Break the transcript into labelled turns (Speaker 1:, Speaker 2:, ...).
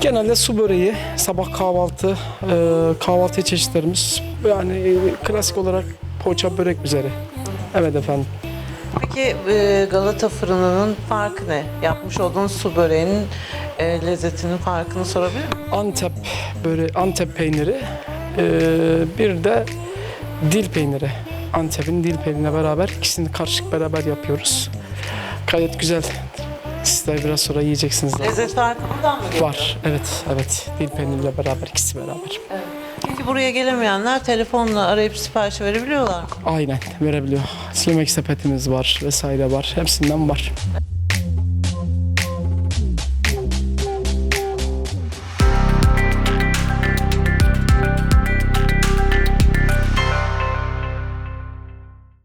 Speaker 1: Genelde su böreği, sabah kahvaltı, e, kahvaltı çeşitlerimiz yani e, klasik olarak poğaça börek üzeri. Evet efendim.
Speaker 2: Peki e, Galata fırınının farkı ne? Yapmış olduğunuz su böreğinin e, lezzetinin farkını sorabilir miyim?
Speaker 1: Antep böyle Antep peyniri, e, bir de dil peyniri. Antep'in dil peyniriyle beraber ikisini karışık beraber yapıyoruz. Gayet güzel. Sizler biraz sonra yiyeceksiniz. zaten.
Speaker 2: Lezzet farkı buradan mı geliyor?
Speaker 1: Var, evet, evet. Dil peyniriyle beraber, ikisi beraber.
Speaker 2: Peki buraya gelemeyenler telefonla arayıp sipariş verebiliyorlar mı?
Speaker 1: Aynen, verebiliyor. Yemek sepetimiz var vesaire var. Hepsinden var.